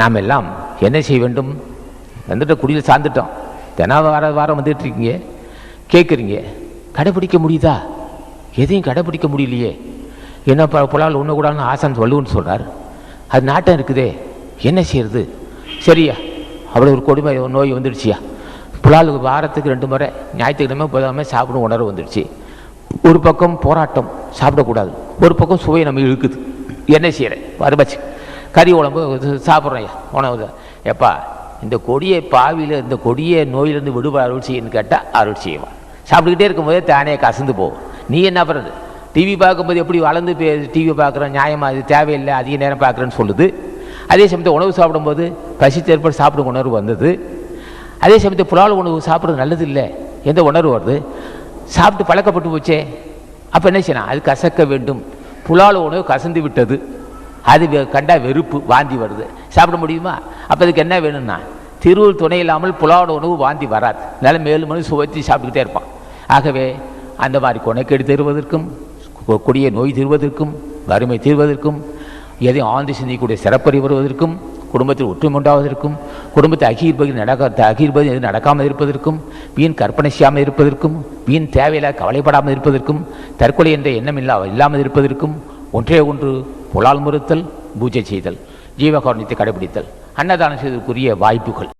நாம் எல்லாம் என்ன செய்ய வேண்டும்? வந்துட்டு குடியில் சார்ந்துட்டோம். தினா வார வாரம் வந்துட்டு இருக்கீங்க. கேட்குறீங்க கடைப்பிடிக்க முடியுதா? எதையும் கடைப்பிடிக்க முடியலையே. என்ன ப புலால் உண்ணக்கூடாதுன்னு ஆசான் வள்ளுவன்னு சொல்கிறார் அது நாட்டம் இருக்குதே. என்ன செய்யறது? சரியா. அவ்வளோ ஒரு கொடுமை நோய் வந்துடுச்சியா. புலால் வாரத்துக்கு ரெண்டு முறை ஞாயிற்றுக்கிழமை போதாமல் சாப்பிடும் உணர்வு வந்துடுச்சு. ஒரு பக்கம் போராட்டம் சாப்பிடக்கூடாது. ஒரு பக்கம் சுவை நம்ம இழுக்குது. என்ன செய்கிறேன் வருபச்சு கறி உடம்பு சாப்பிட்றோம் ஐயா. உணவு தான். எப்பா இந்த கொடிய பாவியில் இந்த கொடிய நோயிலிருந்து விடுபட அருள் செய்யன்னு கேட்டால் அருள் செய்வான். சாப்பிட்டுக்கிட்டே இருக்கும்போதே தானே கசந்து போகும். நீ என்ன பண்ணுறது டிவி பார்க்கும்போது எப்படி வளர்ந்து டிவி பார்க்குறோம்? நியாயமாக அது தேவையில்லை அதிக நேரம் பார்க்குறேன்னு சொல்லுது. அதே சமயத்தில் உணவு சாப்பிடும்போது பசி ஏற்பட சாப்பிடும் உணர்வு வந்தது. அதே சமயத்தில் புலால் உணவு சாப்பிட்றது நல்லது இல்லை. எந்த உணர்வு வருது? சாப்பிட்டு பழக்கப்பட்டு போச்சே. அப்போ என்ன செய்யணும்? அது கசக்க வேண்டும். புலால் உணவு கசந்து விட்டது. அது வெ- கண்டா வெறுப்பு வாந்தி வருது. சாப்பிட முடியுமா? அப்போ அதுக்கு என்ன வேணும்னா திருவள் துணை இல்லாமல் புலாவோட உணவு வாந்தி வராது. அதனால மேலும் மேலும் சுவைத்து சாப்பிட்டுக்கிட்டே இருப்பான். ஆகவே அந்த மாதிரி கொனைக்கேடு தருவதற்கும் கொடிய நோய் தீர்வதற்கும் வறுமை தீர்வதற்கும் எதையும் ஆழ்ந்து சிந்திக்கக்கூடிய சிறப்பறி வருவதற்கும் குடும்பத்தில் ஒற்றுமை உண்டாவதற்கும் குடும்பத்தை அகீர்பதி நடக்க அகீர்பதி எது நடக்காமல் இருப்பதற்கும் வீண் கற்பனை செய்யாமல் இருப்பதற்கும் வீண் தேவையில்லா கவலைப்படாமல் இருப்பதற்கும் தற்கொலை என்ற எண்ணம் இல்லா இல்லாமல் இருப்பதற்கும் ஒன்றே ஒன்று புலால் முறுத்தல் பூஜை செய்தல் ஜீவகாரணத்தை கடைபிடித்தல். அன்னதானம் செய்வதற்குரிய வாய்ப்புகள்.